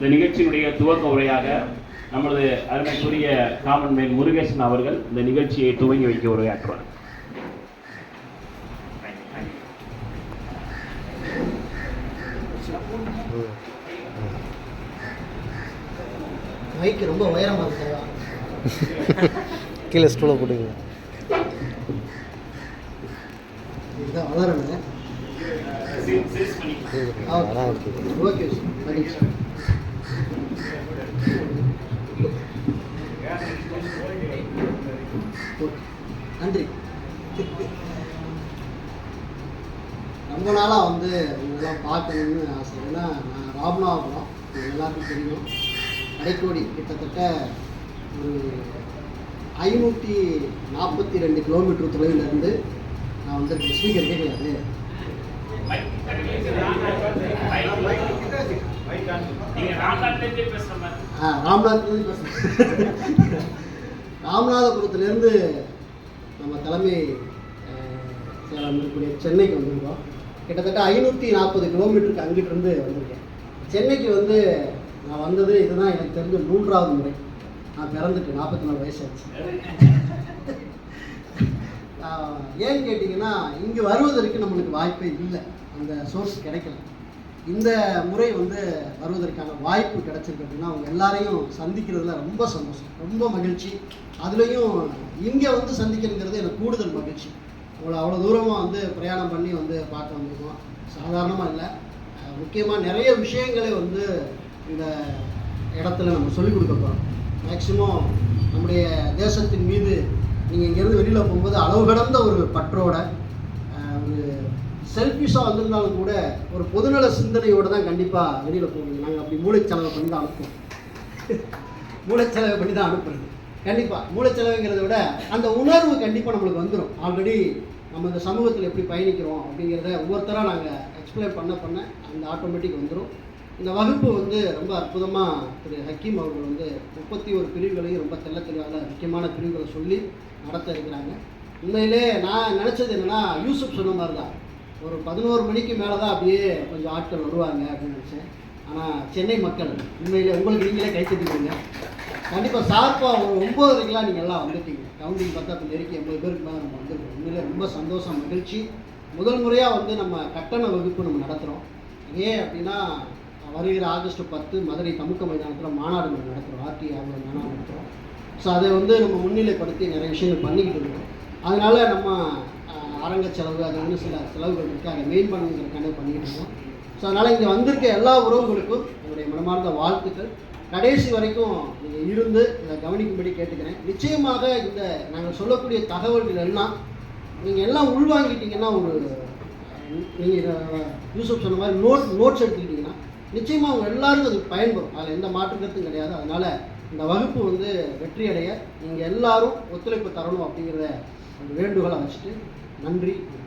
இந்த நிகழ்ச்சியினுடைய துவக்க உரையாக நமது அருமைக்குரிய காமன்மேல் முருகேசன் அவர்கள் இந்த நிகழ்ச்சியை துவங்கி வைக்க உரையாற்றுவார். மைக்கு ரொம்ப உயரமாக இருக்கிறதா கீழே ஸ்டூலை போட்டுங்க இதுதான் இருக்கு ஓகே. சார் நன்றி. ரொம்ப நாளாக வந்து இதெல்லாம் பார்க்கணும்னு ஆசை. ஏன்னா நான் ராமநாதபுரம். எல்லாருக்கும் தெரியும். கடைக்கோடி கிட்டத்தட்ட ஒரு ஐநூற்றி நாற்பத்தி ரெண்டு கிலோமீட்டர் தொலைவிலிருந்து நான் வந்து ஸ்பீக்கர் கேட்கலாது ஆ ராமநாதபுரத்துலேருந்து பேசுகிறேன் ராமநாதபுரத்துலேருந்து நம்ம தலைமை அஹ், இருக்கக்கூடிய சென்னைக்கு வந்திருக்கோம். கிட்டத்தட்ட ஐநூற்றி நாற்பது கிலோமீட்டருக்கு அங்கிட்டு இருந்து வந்திருக்கேன். சென்னைக்கு வந்து நான் வந்தது இதுதான் எனக்கு தெரிஞ்ச மூன்றாவது முறை. நான் பிறந்துட்டு நாற்பத்தி நாலு வயசு ஆச்சு ஏன்னு கேட்டிங்கன்னா இங்கே வருவதற்கு நம்மளுக்கு வாய்ப்பே இல்லை. அந்த சோர்ஸ் கிடைக்கல. இந்த முறை வந்து வருவதற்கான வாய்ப்பு கிடைச்சிருக்கு அப்படின்னா அவங்க எல்லாரையும் சந்திக்கிறதுல ரொம்ப சந்தோஷம் ரொம்ப மகிழ்ச்சி. அதுலேயும் இங்கே வந்து சந்திக்கிறதுங்கிறது எனக்கு கூடுதல் மகிழ்ச்சி. உங்களை அவ்வளோ தூரமாக வந்து பிரயாணம் பண்ணி வந்து பார்க்க வந்திருக்கோம். சாதாரணமாக இல்லை. முக்கியமாக நிறைய விஷயங்களை வந்து இந்த இடத்துல நம்ம சொல்லிக் கொடுக்க போகிறோம் மேக்சிமம் நம்முடைய தேசத்தின் மீது நீங்கள் இங்கேருந்து வெளியில் போகும்போது அளவு கடந்த ஒரு பற்றோட ஒரு செல்ஃபிஷாக வந்திருந்தாலும் கூட ஒரு பொதுநல சிந்தனையோடு தான் கண்டிப்பாக வெளியில் போவீங்க நாங்கள் அப்படி மூளைச்செலவை பண்ணி தான் அனுப்புவோம் மூளைச்செலவை பண்ணி தான் அனுப்புறது. கண்டிப்பாக மூளைச்செலவுங்கிறத விட அந்த உணர்வு கண்டிப்பாக நம்மளுக்கு வந்துடும் ஆல்ரெடி நம்ம இந்த சமூகத்தில் எப்படி பயணிக்கிறோம் அப்படிங்கிறத ஒவ்வொருத்தராக நாங்கள் எக்ஸ்பிளைன் பண்ண பண்ண அந்த ஆட்டோமேட்டிக் வந்துடும் இந்த வகுப்பு வந்து ரொம்ப அற்புதமாக திரு ஹக்கீம் அவர்கள் வந்து முப்பத்தி ஒரு பிரிவுகளையும் ரொம்ப தெல்ல தெளிவாக முக்கியமான பிரிவுகளை சொல்லி நடத்த இருக்கிறாங்க. உண்மையிலே நான் நினச்சது என்னென்னா யூசுப் சொன்ன மாதிரி தான் ஒரு பதினோரு மணிக்கு மேலே தான் அப்படியே கொஞ்சம் ஆட்கள் வருவாங்க அப்படின்னு நினச்சேன். ஆனால் சென்னை மக்கள் உண்மையிலே உங்களுக்கு நீங்களே கை தட்டிக்கிறீங்க. கண்டிப்பாக சார்பாக ஒரு ஒம்போதரைக்கெலாம் நீங்கள் எல்லாம் வந்துட்டீங்க. கவுண்டிங் பார்த்தா இப்போ நெருக்கி எண்பது பேருக்கு மேலே நம்ம வந்துருக்கோம். உண்மையிலே ரொம்ப சந்தோஷம் மகிழ்ச்சி. முதல் முறையாக வந்து நம்ம கட்டண வகுப்பு நம்ம நடத்துகிறோம் ஏன் அப்படின்னா வருகிற ஆகஸ்ட் பத்து மதுரை தமுக்க மைதானத்தில் மாநாடு நம்ம நடத்துகிறோம் ஆர்டி ஆவணம் மாநாடு நடத்துகிறோம் ஸோ அதை வந்து நம்ம முன்னிலைப்படுத்தி நிறைய விஷயங்கள் பண்ணிக்கிட்டு இருக்கோம். அதனால நம்ம அரங்க செலவு அது வந்து சில செலவுகள் இருக்குது அதை மெயின் பண்ணுங்கிறதுக்காக பண்ணிக்கிட்டு இருக்கோம். ஸோ அதனால் இங்கே வந்திருக்க எல்லா உறவுகளுக்கும் என்னுடைய மனமார்ந்த வாழ்த்துக்கள். கடைசி வரைக்கும் நீங்கள் இருந்து இதை கவனிக்கும்படி கேட்டுக்கிறேன். நிச்சயமாக இந்த நாங்கள் சொல்லக்கூடிய தகவல்கள் எல்லாம் நீங்கள் எல்லாம் உள்வாங்கிட்டீங்கன்னா ஒரு நீங்கள் யூசுப் சொன்ன மாதிரி நோட் நோட்ஸ் எடுத்துக்கிட்டிங்கன்னா நிச்சயமாக அவங்க எல்லாருக்கும் அது பயன்படும். அதில் எந்த மாற்று கருத்தும் கிடையாது. அதனால் இந்த வகுப்பு வந்து வெற்றி அடைய நீங்கள் எல்லாரும் ஒத்துழைப்பு தரணும் அப்படிங்கிறத ஒரு வேண்டுகோளை வச்சுட்டு நன்றி.